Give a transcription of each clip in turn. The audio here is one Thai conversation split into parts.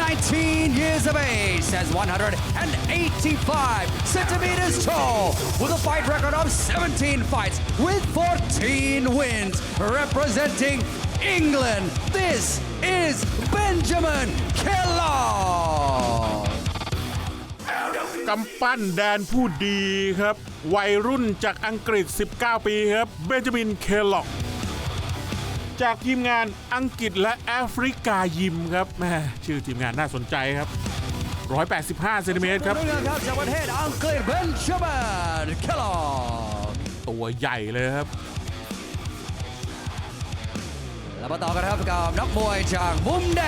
19 years of age, stands 185 centimeters tall, with a fight record of 17 fights with 14 wins, representing England. This is Benjamin Kellogg. กำปั้นแดนผู้ดีครับ วัยรุ่นจากอังกฤษ 19 ปีครับ เบนจามิน เคลล็อก จากทีมงานอังกฤษและแอฟริกายิมครับแม่ชื่อทีมงานน่าสนใจครับ 185เซนติเมตรครับเรื่องครับจากประเทศอังกฤษเบนจามินเคลล็อกตัวใหญ่เลยครับแล้วมาต่อกันครับกับนักมวยจากมุมแด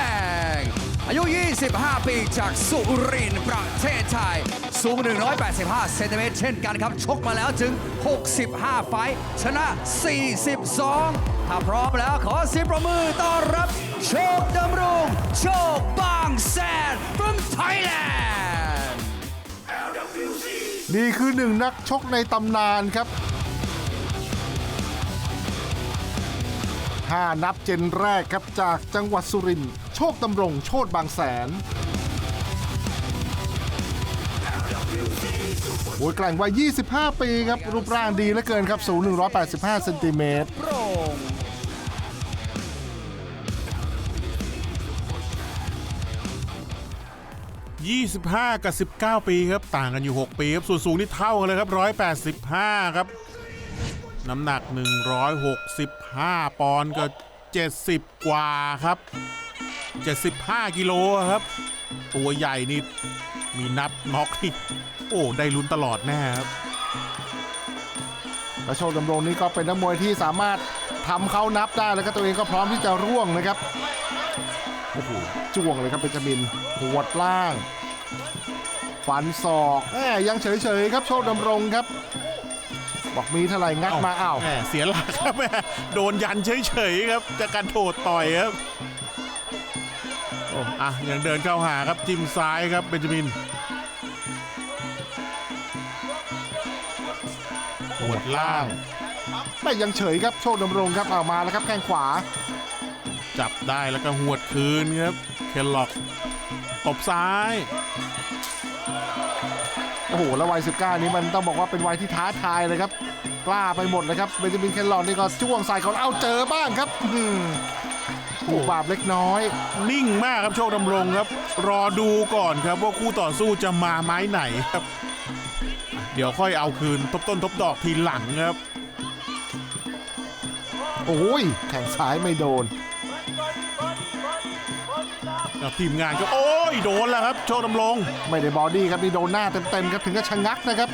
ง อายุ 25 ปีจากสุรินทร์ประเทศไทย สูง 185 เซนติเมตรเช่นกันครับ ชกมาแล้วถึง 65 ไฟท์ชนะ 42 ถ้าพร้อมแล้วขอเสียงประมือต้อนรับ โชคดำรงโชคบางแสน from Thailand นี่คือหนึ่งนักชกในตำนานครับห้านับเจนแรกครับจากจังหวัดสุรินทร์โชคดำรงโชดบางแสนโอ้ยแกล่งวัย 25 ปีครับ รูปร่างดีเหลือเกินครับ สูง 185 เซนติเมตร โปร่ง 25 กับ 19 ปีครับ ต่างกันอยู่ 6 ปีครับ ส่วนสูงนี่เท่ากันเลยครับ 185 ครับ น้ำหนัก 165 ปอนด์กับ 70 กว่าครับ 75 กิโลครับ ตัวใหญ่นี่มีนับน็อกนี่โอ้ ได้ลุ้นตลอดแน่ครับและโชคดำรงนี่ก็เป็นนักมวยที่สามารถทำเขานับได้แล้วก็ตัวเองก็พร้อมที่จะร่วงนะครับ โอ้โหจ้วงเลยครับเบนจามินหัวดล่างฟันศอกแหมยังเฉยๆครับโชคดำรงครับ บอกมีเท่าไหร่งัดมาอ้าวแหมเสียหลักครับแหมโดนยันเฉยๆครับ จากการโถดต่อยครับโอ้อะยังเดินเข้าหาครับจิ้มซ้ายครับเบนจามินหัวดล่างไม่ยังเฉยครับโชคดำรงครับเอามาแล้วครับแข้งขวา จับได้แล้วก็หวดคืนครับเคลล็อกตบซ้ายโอ้โหแล้ววัย 19 นี้มันต้องบอกว่าเป็นวัยที่ท้าทายเลยครับ กล้าไปหมดเลยครับเบนจามินแคนลอนนี่ก็จ้วงใส่เขาเอาเจอบ้างครับอืมถูกบาปเล็กน้อย นิ่งมากครับโชคดำรงครับ รอดูก่อนครับว่าคู่ต่อสู้จะมาไม้ไหนครับ เดี๋ยวค่อยเอาคืนทบต้นทบดอกทีหลังครับ โอ้ยแข่งซ้ายไม่โดน กับทีมงานก็โอ้ยโดนแล้วครับ โชคดำรงไม่ได้บอดี้ครับนี่โดนหน้าเต็มๆครับถึงกับชะงักนะครับ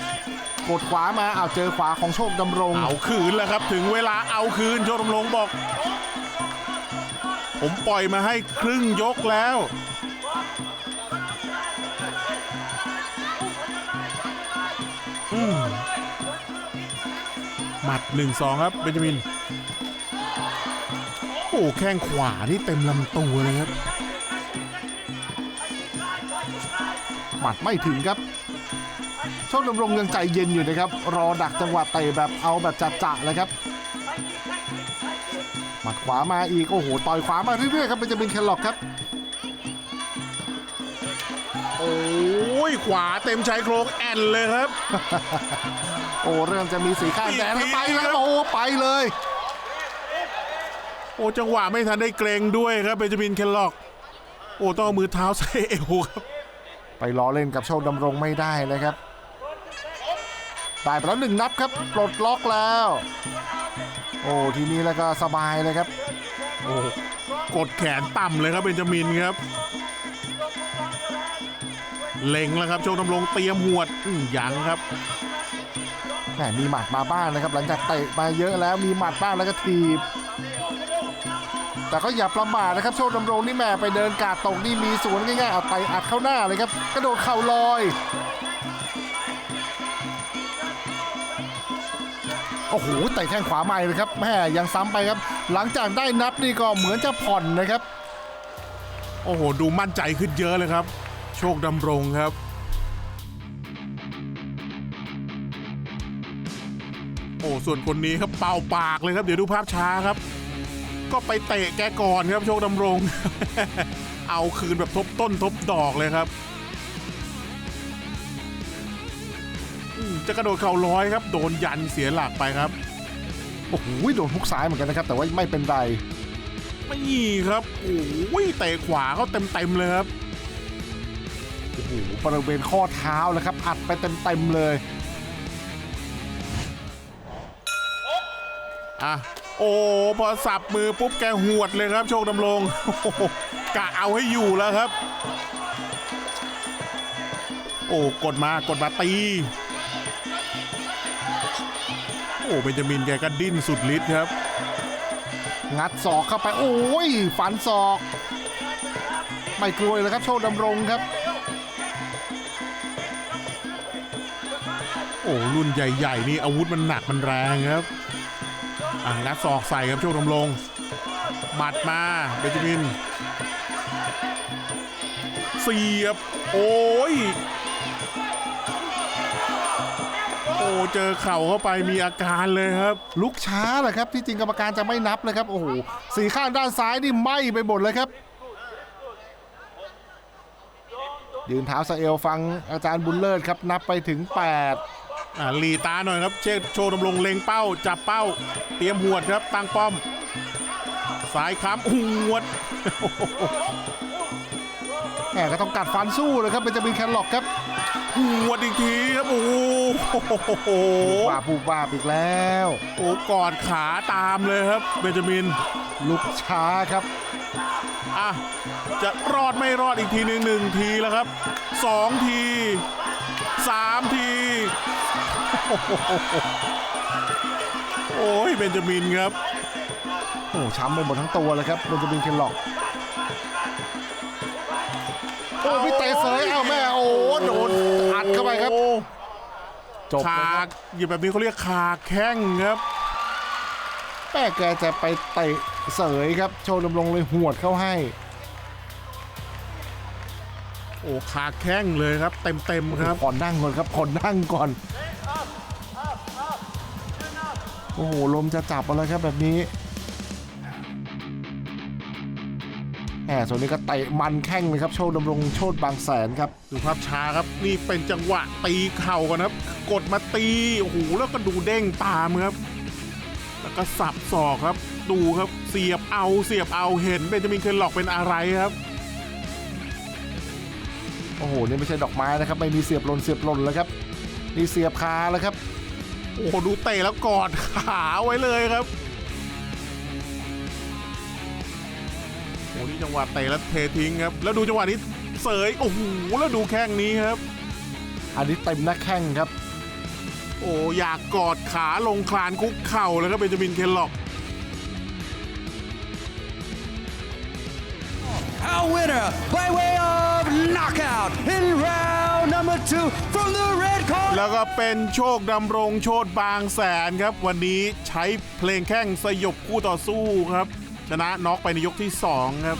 กดขวามาเอาวเจอขวาของโชคดำรง เอาคืนแล้วครับ ถึงเวลาเอาคืนโชคดำรงบอก ผมปล่อยมาให้ครึ่งยกแล้วอืมหมัดหนึ่งสองครับเบนจามินโอ้แข้งขวานี่เต็มลำตัวเลยครับหมัดไม่ถึงครับโชคดำรงยังใจเย็นอยู่นะครับ รอดักจังหวะเตะแบบเอาแบบจัดๆเลยครับหมัดขวามาอีกโอ้โหต่อยขวามาเรื่อยๆครับเบนจามินแคลล็อกครับโอ้ยขวาเต็มชายโครงแอนเลยครับ โอ้เริ่มจะมีสีข้างแดงแล้วไปแล้วครับโอ้ไปเลยโอ้จังหวะไม่ทันได้เกรงด้วยครับเบนจามินแคนล็อก โอ้ต้องเอามือเท้าใส่เอวครับ ไปล้อเล่นกับโชคดำรงไม่ได้เลยครับได้ไปแล้วหนึ่งนับครับปลดล็อกแล้ว โอ้ทีนี้แล้วก็สบายเลยครับ โอ้กดแขนต่ำเลยครับเบนจามินครับเล็งแล้วครับโชคดำรงเตรียมหวดอื้อยังครับแหมมีหมัดมาบ้างนะครับ หลังจากเตะมาเยอะแล้วมีหมัดบ้างแล้วก็ทีบ แต่ก็อย่าประมาทนะครับโชคดำรงนี่แม่ไปเดินกาดตกนี่มีสวนง่ายๆเอาไตอัดเข้าหน้าเลยครับกระโดดเข่าลอยโอ้โหเตะแข้งขวาใหม่เลยครับแม่ยังซ้ำไปครับ หลังจากได้นับนี่ก็เหมือนจะผ่อนนะครับ โอ้โห ดูมั่นใจขึ้นเยอะเลยครับ โชคดำรงครับโอ้ส่วนคนนี้ครับเป่าปากเลยครับ เดี๋ยวดูภาพช้าครับ ก็ไปเตะแกก่อนครับโชคดำรง เอาคืนแบบทบต้นทบดอกเลยครับอืมจะกระโดดเข่าร้อยครับ โดนยันเสียหลักไปครับ โอ้โหโดนฮุกซ้ายเหมือนกันนะครับ แต่ว่าไม่เป็นไร ไม่ครับ โอ้ยเตะขวาเขาเต็มๆเลยครับ โอ้โหบริเวณข้อเท้าเลยครับ อัดไปเต็มๆเลย อะ โอ้พอสับมือปุ๊บแกหวดเลยครับ โชคดำรงกะเอาให้อยู่แล้วครับ โอ้กดมากดมาตี โอ้เบนจามินแกก็ดิ้นสุดฤทธิ์ครับ งัดศอกเข้าไป โอ้ยฝันศอก ไม่กลัวเลยครับ โชคดำรงครับโอ้รุ่นใหญ่ ๆ นี่อาวุธมันหนักมันแรงครับ อะงัดศอกใส่ครับโชคดำรงหมัดมาเบนจามินเสียบ โอ้ย โอ้เจอเข่าเข้าไปมีอาการเลยครับ ลุกช้าแหละครับ ที่จริงกรรมการจะไม่นับเลยครับ โอ้โหสีข้างด้านซ้ายนี่ไหม้ไปหมดเลยครับ ยืนเท้าสเอลฟังอาจารย์บุญเลิศครับ นับไปถึง 8 อ่าหลีตาหน่อยครับ เชษโชว์ดำรงเล็งเป้า จับเป้า เตรียมหวดครับตั้งป้อม สายค้ำหวดแหมก็ต้องกัดฟันสู้เลยครับเป็นจะมีแคนล็อกครับหวดอีกทีครับโอ้โหว่าปูว่าบอีกแล้วโอ้กอดขาตามเลยครับเบนจามินลุกช้าครับอะจะรอดไม่รอดอีกทีหนึ่งหนึ่งทีแล้วครับสองที สามที โอ้ยเบนจามินครับโอ้ช้ำไปหมดทั้งตัวเลยครับเบนจามินแคนล็อกโอ้พี่เตะเสยเอาแม่โอ้โดนอัดเข้าไปครับโอ้จบขาเลยครับอย่างแบบนี้เขาเรียกขาแข้งครับแม่แกจะไปเตะเสยครับ โชว์ดำรงเลยหวดเข้าให้ โอ้ขาแข้งเลยครับ เต็มเต็มๆครับขอนั่งก่อนครับขอนั่งก่อน โอ้โห ลมจะจับอะไรครับแบบนี้แหมส่วนนี้ก็เตะมันแข้งเลยครับ โชว์ดำรงโชดบางแสนครับ ดูภาพช้าครับ นี่เป็นจังหวะตีเข่ากันครับ กดมาตี โอ้โห แล้วก็ดูเด้งตามครับ แล้วก็สับศอกครับ ดูครับ เสียบเอา เสียบเอา เห็นเบนจามินเคยหลอกเป็นอะไรครับ โอ้โห นี่ไม่ใช่ดอกไม้นะครับ ไม่มีเสียบหล่นเสียบหล่นแล้วครับ นี่เสียบคาแล้วครับ โอ้โห ดูเตะแล้วกอดขาไว้เลยครับ โอ้โห นี่จังหวะเตะแล้วเททิ้งครับ แล้วดูจังหวะนี้เสย โอ้โห แล้วดูแข้งนี้ครับ อันนี้เต็มหน้าแข้งครับ โอ้ อยากกอดขาลงคลานคุกเข่าเลยครับเบนจามินเคนล็อก Our winner by way of knockout in round number two from the red corner. แล้วก็เป็นโชคดำรงโชดบางแสนครับ วันนี้ใช้เพลงแข้งสยบคู่ต่อสู้ครับ ชนะน็อกไปในยกที่ 2 ครับ